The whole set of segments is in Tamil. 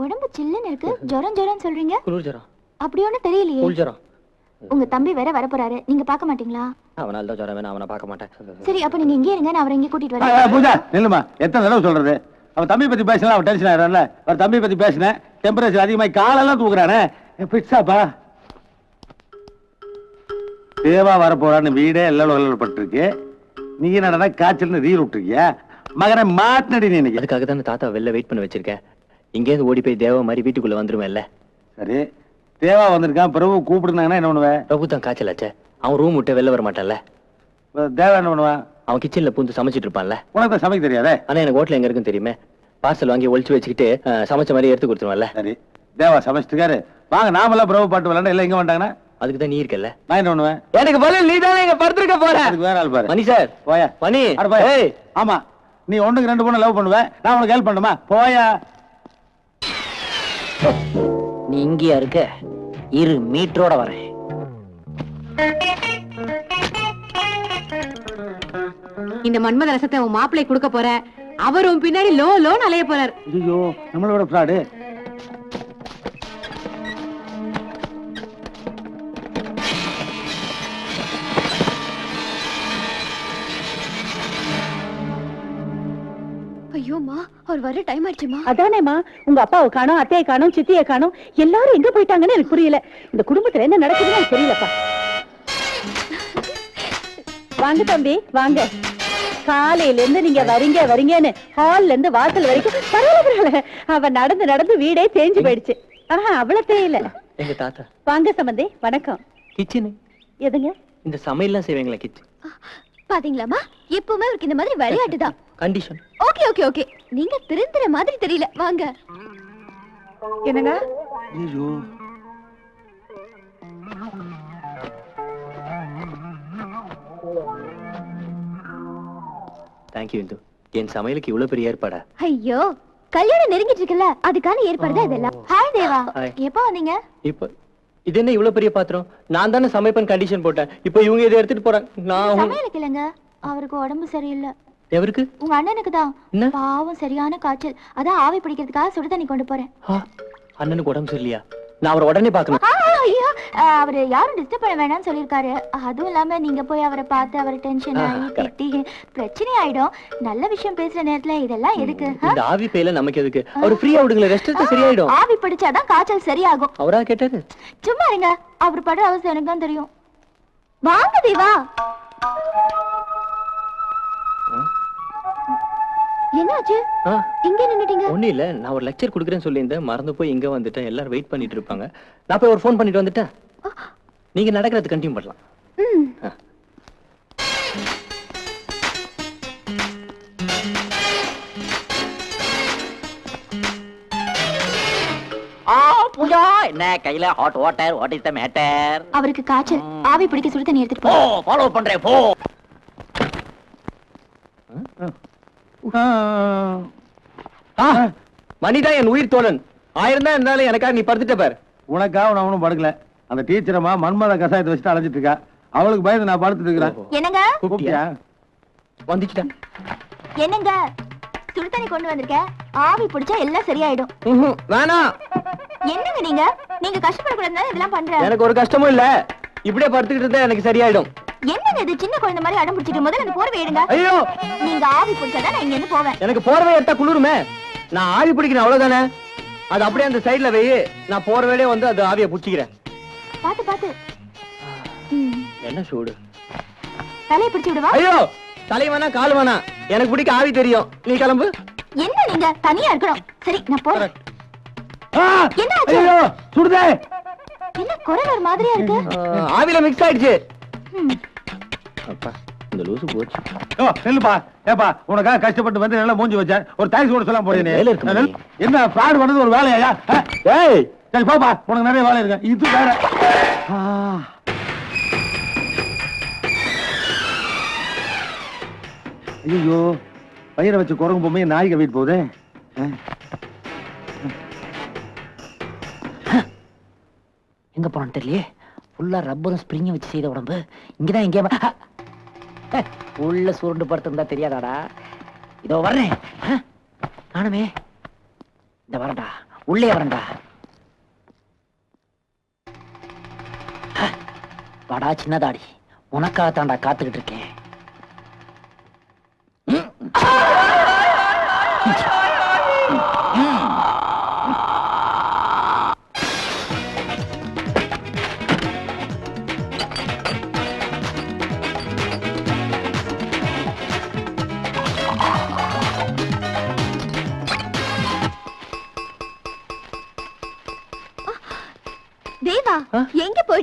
உடம்பு சில்லுன்னு இருக்கு. ஜுரம் ஜுரம் சொல்றீங்க? குளிர் ஜரம். அப்படி ஒண்ணும் தெரியலையே. குளிர் ஜரம். உங்க தம்பி வேற வரப்போறாரு. நீங்க பார்க்க மாட்டீங்களா? அவனால தான் ஜரம் வேணும் அவனை பார்க்க மாட்டேன். சரி அப்ப நீங்க இங்கே இருங்க நான் அவரை இங்கே கூட்டிட்டு வரேன். பூஜா நில்லுமா. எத்தனை தடவை சொல்றது? அவன் தம்பி பத்தி பேசினா அவன் டென்ஷன் ஆயிடும்ல அவர் தம்பி பத்தி பேசினேன். டெம்பரேச்சர் அதிகமாகி காலெல்லாம் தூக்குறானே. பிட்ஸாப்பா தேவா வர போறான்னு வீடே எல்லாம் பட்டிருக்கு. நீ என்னடா காய்ச்சல்னு ரீல் விட்டுருக்கியா மகனை மாட்டினடி நீ அதுக்காக தான் தாத்தா வெளில வெயிட் பண்ண வச்சிருக்கேன். இங்கேருந்து ஓடி போய் தேவ மாதிரி வீட்டுக்குள்ள வந்துருவேன்ல. சரி. தேவா வந்திருக்கான். பிரபு கூப்பிடுனாங்கன்னா என்ன பண்ணுவேன் பிரபு தான் காய்ச்சலாச்சே. அவன் ரூம் விட்டு வெளில வர மாட்டான்ல. தேவா என்ன பண்ணுவான் அவன் கிச்சன்ல பூந்து சமைச்சிட்டு இருப்பான்ல. உனக்கு தான் சமைக்க தெரியாதே? ஆனா எனக்கு ஹோட்டல் எங்க இருக்குன்னு தெரியுமே. பார்சல் வாங்கி ஒளிச்சு வச்சுக்கிட்டு அஹ், சமைச்ச மாதிரி எடுத்து கொடுத்துருவான்ல. சரி. தேவா சமைச்சிட்டுக்காரு வாங்க நாமெல்லாம் பிரபு பாட்டு விளாண்டா எல்லாம் எங்க வந்தாங்கன்னா? அதுக்கு தான் நீ இருக்கல்ல. நான் என்ன பண்ணுவேன்? எனக்கு பதில் நீ தானே இங்க படுத்திருக்க போற. அதுக்கு வேற ஆள் பாரு. மணி சார். போயா. மணி. அட போயா. ஏய். ஆமா. நீ ஒண்ணுக்கு ரெண்டு பொண்ணு லவ் பண்ணுவ? நான் உனக்கு ஹெல்ப் பண்ணுமா போயா. நீ இங்கேயா இருக்க? இரு மீட்டரோட வரேன். இந்த மன்மத ரசத்தை உன் மாப்பிள்ளை கொடுக்க போற அவரும் பின்னாடி லோ லோன் அலைய போறார். ஐயோ நம்மளோட ஃப்ராடு ஐயோமா அவர் வர டைம் ஆயிடுச்சுமா? அதானேமா உங்க அப்பாவை காணோம் அத்தையை காணோம் சித்தியை காணோம் எல்லாரும் எங்க போயிட்டாங்கன்னு எனக்கு புரியல. இந்த குடும்பத்துல என்ன நடக்குதுன்னு எனக்கு தெரியலப்பா. வாங்க தம்பி வாங்க. காலையில இருந்து நீங்க வரீங்க வரீங்கன்னு ஹால்ல இருந்து வாசல் வரைக்கும் பரவாயில்ல பரவாயில்ல. அவ நடந்து நடந்து வீடே தேஞ்சு போயிடுச்சு. ஆஹா அவ்வளவு தேயில. எங்க தாத்தா? வாங்க சம்பந்தி வணக்கம். கிச்சனு எதுங்க? இந்த சமையல்லாம் செய்வீங்களா கிச்சன் பாத்தீங்களாமா எப்பவுமே அவருக்கு இந்த மாதிரி விளையாட்டு தான் கண்டிஷன் ஓகே ஓகே ஓகே நீங்க திருந்துற மாதிரி தெரியல. வாங்க. என்னங்க? ஐயோ. தேங்க்யூ இந்து என் சமையலுக்கு இவ்வளவு பெரிய ஏற்பாடா? ஐயோ கல்யாணம் நெருங்கிட்டு இருக்குல்ல அதுக்கான ஏற்பாடு தான் இதெல்லாம். Hi Deva Hi. எப்போ வந்தீங்க? இப்போ இது என்ன இவ்வளவு பெரிய பாத்திரம்? நான் தானே சமைப்பேன் கண்டிஷன் போட்டேன். இப்போ இவங்க இதை எடுத்துட்டு போறாங்க. நான் உங்க- சமையலுக்கு இல்லைங்க. அவருக்கு உடம்பு சரியில்லை. எவருக்கு? உங்க அண்ணனுக்கு தான்? பாவம் சரியான காய்ச்சல். அதான் ஆவி பிடிக்கிறதுக்காக சுடு தண்ணி கொண்டு போறேன். அண்ணனுக்கு உடம்பு சரியில்லையா? நான் அவரை உடனே பார்க்கணும். ஐயோ அவரு யாரும் டிஸ்டர்ப் பண்ண வேணாம்னு சொல்லியிருக்காரு. அதுவும் இல்லாம நீங்க போய் அவரை பார்த்து அவர் டென்ஷன் ஆகி. திட்டி பிரச்சனை ஆயிடும். நல்ல விஷயம் பேசுற நேரத்துல இதெல்லாம் எதுக்கு? இந்த ஆவி பேயில நமக்கு எதுக்கு? அவர் ஃப்ரீயா விடுங்களேன் ரெஸ்ட் எடுத்து சரியாயிடும். ஆவி பிடிச்சாதான் காய்ச்சல் சரியாகும். அவரா கேட்டாரு? சும்மா இருங்க அவர் படுற அவசியம் எனக்கு தான் தெரியும். வாங்க தேவா என்னாச்சு? இங்க நின்னுட்டீங்க. ஒண்ணும் இல்ல. நான் ஒரு லெக்சர் கொடுக்குறேன்னு சொல்லியிருந்தேன். மறந்து போய் இங்க வந்துட்டேன். எல்லாரும் வெயிட் பண்ணிட்டு இருப்பாங்க. நான் போய் ஒரு ஃபோன் பண்ணிட்டு வந்துட்டேன். நீங்க நடக்கிறது கண்டினியூ பண்ணலாம். பூஜா. என்ன? கையில hot water what is the matter அவருக்கு காய்ச்சல். ஆவி பிடிக்க சுடு தண்ணி எடுத்துட்டு போ. ஃபாலோ பண்றேன் போ. மணிதான் என் உயிர் தோழன். ஆயிரம் தான் இருந்தாலும் எனக்காக நீ படுத்துட்ட பாரு. உனக்கா நான் ஒன்றும் படுக்கல. அந்த டீச்சரம்மா மன்மத கசாயத்தை வச்சுட்டு அலைஞ்சிட்டு இருக்கா. அவளுக்கு பயந்து நான் படுத்துட்டு இருக்கிறேன். என்னங்க? கூப்பிட்டியா? வந்துச்சுட்டேன் என்னங்க? சுடு தண்ணி கொண்டு வந்திருக்கேன் ஆவி பிடிச்சா எல்லாம் சரியாயிடும். வேணாம் என்னங்க நீங்க? நீங்க கஷ்டப்படக்கூடாதுன்னு இதெல்லாம் பண்றேன் எனக்கு ஒரு கஷ்டமும் இல்ல. இப்படியே படுத்துக்கிட்டு இருந்தா எனக்கு சரியாயிடும். என்னங்க இது? சின்ன குழந்தை மாதிரி அடம் பிடிச்சிட்டு முதல்ல அந்த போர்வை எடுங்க. ஐயோ! நீங்க ஆவி பிடிச்சாதான் நான் இங்க இருந்து போவேன். எனக்கு போர்வை எடுத்தா குளிருமே? நான் ஆவி பிடிக்கிறேன் அவ்வளவுதானே? அது அப்படியே அந்த சைடுல வை நான் வேலையே வந்து அது ஆவியை பிடிச்சிக்கிறேன். பாத்து பாத்து. என்ன சூடு? தலையை பிடிச்சு விடுவா? ஐயோ! தலை வேணா கால் வேணா. எனக்கு பிடிக்க ஆவி தெரியும். நீ கிளம்பு. என்ன நீங்க? தனியா இருக்கணும். சரி நான் போறேன்! என்ன ஆச்சு? ஐயோ! சுடுதே! என்ன குரல் ஒரு மாதிரியா இருக்கு? ஆ, ஆவியில மிக்ஸ் ஆயிடுச்சு. அப்பா இந்த லூசு போச்சு. ஓ நில்லுப்பா. ஏப்பா உனக்காக கஷ்டப்பட்டு வந்து நல்லா மூஞ்சி வச்சேன். ஒரு டாக்ஸி கூட சொல்லாம போறீங்க வேலை இருக்கு மணி. என்ன ஃப்ராட் பண்ணது ஒரு வேலையா? ஏய்! சரி போப்பா. உனக்கு நிறைய வேலை இருக்கு. இது வேற. ஆ. ஐயோ பயிரை வச்சு குரங்கு பொம்மையை நாய் கவிட்டு போகுதே. ஆ. எங்க போனான்னு தெரியலையே? ஃபுல்லா ரப்பரும் ஸ்ப்ரிங் வச்சு செய்த உடம்பு. இங்கதான் எங்கேயா! உள்ள சுருண்டு படுத்திருந்தா தெரியாதாடா? இதோ வர்றேன். நானுமே. இந்த வரண்டா உள்ளே வரண்டா வாடா சின்னதாடி. உனக்காகத்தாண்டா காத்துக்கிட்டு இருக்கேன்.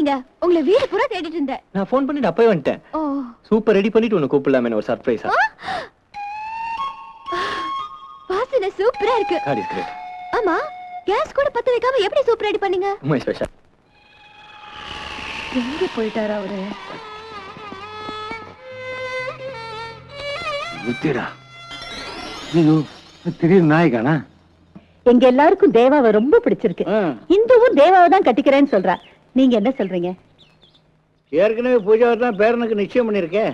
போயிட்டீங்க உங்களை வீடு பூரா தேடிட்டு இருந்தேன். நான் ஃபோன் பண்ணிட்டு அப்பவே வந்துட்டேன். ஓ. சூப்பர் ரெடி பண்ணிட்டு உன்னை கூப்பிடலாமே ஒரு சர்ப்ரைஸா வாசனை சூப்பரா இருக்கு. காட் இஸ் கிரேட் ஆமா கேஸ் கூட பத்த வைக்காம எப்படி சூப் ரெடி பண்ணீங்க? மை ஸ்பெஷல் எங்க போயிட்டாரு அவரு? புத்திடா ஐயோ திடீர்னு நாய்க்கானா எங்க எல்லாருக்கும் தேவாவை ரொம்ப பிடிச்சிருக்கு. இந்துவும் தேவாவை தான் கட்டிக்கிறேன்னு சொல்றா. நீங்க என்ன சொல்றீங்க? ஏற்கனவே பூஜாவை தான் பேரனுக்கு நிச்சயம் பண்ணிருக்கேன்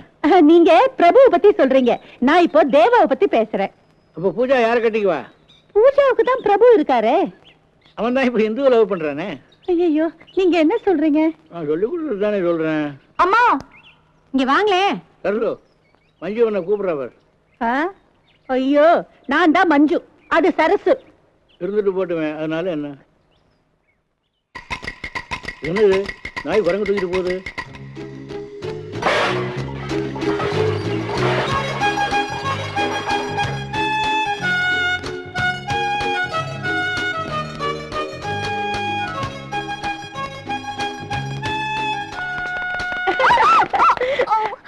நீங்க பிரபுவை பத்தி சொல்றீங்க. நான் இப்போ தேவாவை பத்தி பேசுறேன். அப்ப பூஜா யார கட்டிக்குவா பூஜாவுக்கு தான் பிரபு இருக்காரே. அவன் தான் இப்ப இந்துவை லவ் பண்றானே. ஐயோ நீங்க என்ன சொல்றீங்க? நான் சொல்லி கொடுத்து தானே சொல்றேன். அம்மா இங்க வாங்களே. சரலு மஞ்சு உன்னை கூப்பிடுறவர் ஆ? ஐயோ நான் தான் மஞ்சு. அது சரசு. இருந்துட்டு போட்டுவேன். அதனால என்ன? என்னது? நாய் குரங்கு தூக்கிட்டு போகுது.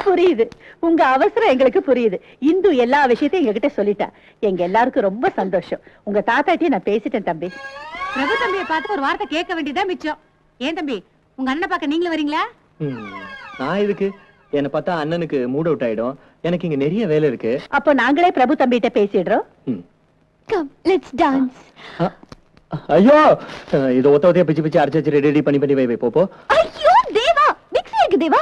புரியுது. உங்க அவசரம் எங்களுக்கு புரியுது. இந்து எல்லா விஷயத்தையும் எங்ககிட்ட சொல்லிட்டா. எங்க எல்லாருக்கும் ரொம்ப சந்தோஷம். உங்க தாத்தாட்டியும் நான் பேசிட்டேன் தம்பி. பிரபு தம்பியை பார்த்து ஒரு வார்த்தை கேட்க வேண்டியதா மிச்சம். ஏன் தம்பி உங்க அண்ணனை பார்க்க நீங்களும் வரீங்களா? நான் இதுக்கு என்னை பார்த்தா அண்ணனுக்கு மூட் அவுட் ஆயிடும். எனக்கு இங்க நிறைய வேலை இருக்கு. அப்போ நாங்களே பிரபு தம்பிகிட்ட பேசிடுறோம். கம் லெட்ஸ் டான்ஸ் ஐயோ! இதை ஒத்த ஒத்தையா பிச்சு பிச்சு அரைச்சு ரெடி ரெடி பண்ணி பண்ணி வை போ, போ. ஐயோ தேவா! மிக்ஸி இருக்கு தேவா.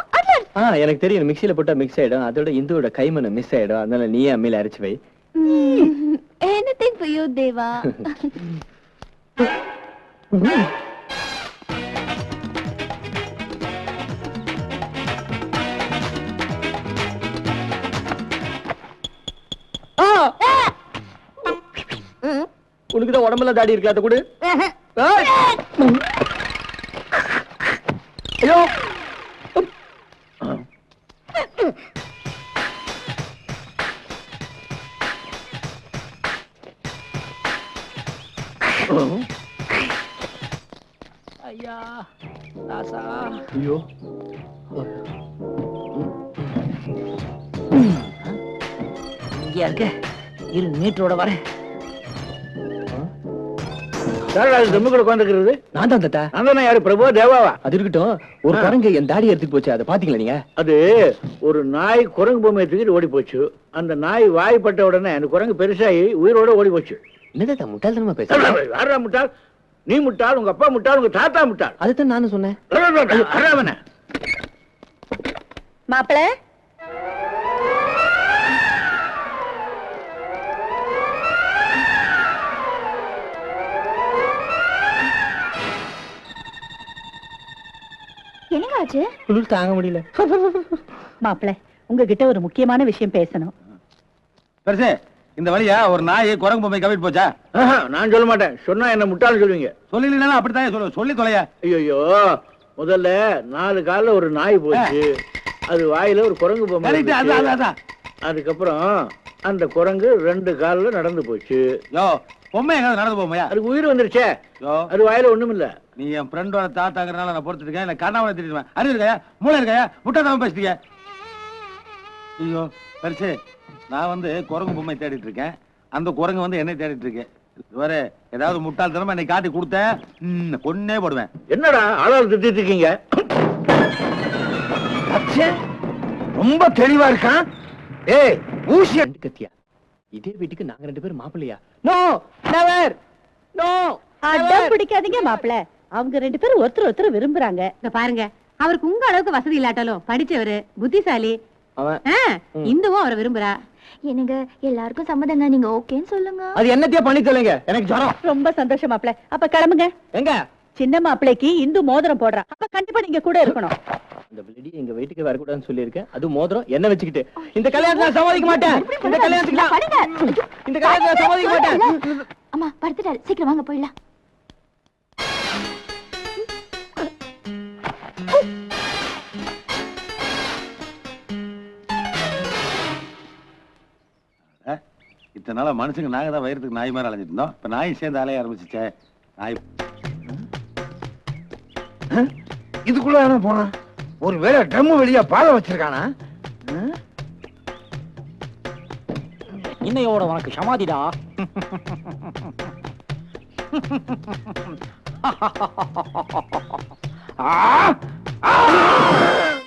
ஆ எனக்கு தெரியும். மிக்ஸில போட்டா மிக்ஸ் ஆயிடும். அதோட இந்துவோட கைமணம் மிஸ் ஆயிடும். அதனால நீயே அம்மியில அரைச்சு வை? Anything for you Deva. உனக்கு தான் உடம்பெல்லாம் தாடி இருக்கல அதை கொடு. ஐயோ. ஐயா ராசா ஐயோ. இங்கேயா இருக்க இரு மீட்டரோட வரேன். சார் அது கூட உட்காந்துக்கிறது நான் தான் தத்தா. நான் தானே யாரு? பிரபு தேவாவா? அது இருக்கட்டும். ஒரு குரங்கு என் தாடி எடுத்துட்டு போச்சு. அதை பாத்தீங்களா நீங்க? அது ஒரு நாய் குரங்கு பொம்மையை தூக்கிட்டு ஓடி போச்சு அந்த நாய் வாய்ப்பட்ட உடனே அந்த குரங்கு பெருசாகி உயிரோட ஓடி போச்சு என்ன தாத்தா முட்டாள்தனமா பேசுற யாரா முட்டாள்? நீ முட்டாள் உங்க அப்பா முட்டாள் உங்க தாத்தா முட்டாள். அதுதான் நானும் சொன்னேன். அறாவன என்னங்க ஆச்சு? குளிர் தாங்க முடியல. மாப்பிள உங்ககிட்ட ஒரு முக்கியமான விஷயம் பேசணும். பெருசு இந்த வழியா ஒரு நாய் குரங்கு பொம்மை கவிட்டு போச்சா? நான் சொல்ல மாட்டேன். சொன்னா என்ன முட்டாள் சொல்லுவீங்க. சொல்லலாம் அப்படித்தான் சொல்லுவேன் சொல்லி தொலையா. ஐயோ முதல்ல நாலு கால்ல ஒரு நாய் போச்சு. அது வாயில ஒரு குரங்கு பொம்மை. அதுக்கப்புறம் அந்த குரங்கு ரெண்டு கால்ல நடந்து போச்சு. யோ பொம்மை நடந்து போமையா அதுக்கு உயிர் வந்துருச்சே. யோ. அது வாயில ஒண்ணும் இல்ல நீ என் ஃப்ரெண்டோட தாத்தாங்கிறனால நான் பொறுத்துட்டு இருக்கேன். இல்ல கண்ணாவனை திட்டிடுவேன் அறிவு இருக்காயா? மூளை இருக்காயா? முட்டாதான் பேசிட்டீங்க ஐயோ பரிசு நான் வந்து குரங்கு பொம்மை தேடிட்டு இருக்கேன். அந்த குரங்கு வந்து என்னை தேடிட்டு இருக்கேன் வேற ஏதாவது முட்டாள்தனமா என்னை காட்டி கொடுத்தேன் கொன்னே போடுவேன். என்னடா ஆளாள் திட்டிட்டு இருக்கீங்க? ரொம்ப தெளிவா இருக்கான். ஏய் ஊசி கத்தியா? இதே வீட்டுக்கு நாங்க ரெண்டு பேரும் மாப்பிள்ளையா? நோ நெவர் நோ அடம் பிடிக்காதீங்க மாப்பிள அவங்க ரெண்டு பேரும் ஒருத்தர் ஒருத்தர் விரும்புறாங்க. இங்க பாருங்க. அவருக்கு உங்க அளவுக்கு வசதி இல்லாட்டாலும் படிச்சவரு புத்திசாலி. இந்துவும் அவரை விரும்புறா. என்னங்க எல்லாருக்கும் சம்மதங்க நீங்க ஓகேன்னு சொல்லுங்க. அது என்னத்தையே பண்ணி தொலைங்க எனக்கு ஜுரம். ரொம்ப சந்தோஷம் மாப்பிள. அப்ப கிளம்புங்க. எங்க? சின்ன மாப்பிளைக்கு இந்து மோதிரம் போடுறா. அப்ப கண்டிப்பா நீங்க கூட இருக்கணும். இந்த பிளடி எங்க வீட்டுக்கு வரக்கூடாதுன்னு சொல்லியிருக்கேன். அது மோதிரம் என்ன வச்சுக்கிட்டு? இந்த கல்யாணத்துல நான் சம்மதிக்க மாட்டேன். இந்த கல்யாணத்துக்கு. இந்த கல்யாணத்துல நான் சம்மதிக்க மாட்டேன். அம்மா படுத்துட்டாரு. சீக்கிரம் வாங்க போயிடலாம். இத்தனை நாளா மனுஷங்க நாங்க தான் வயிறதுக்கு நாய் மாதிரி அலைஞ்சிட்டு இருந்தோம். இப்ப நாய் சேர்ந்து அலைய ஆரம்பிச்சுச்சே. நாய். இதுக்குள்ள என்ன போனான் ஒரு வேளை ட்ரம் வெளியா பால வச்சிருக்கானா? இன்னையோட உனக்கு சமாதிடா. ஆ! ஆ!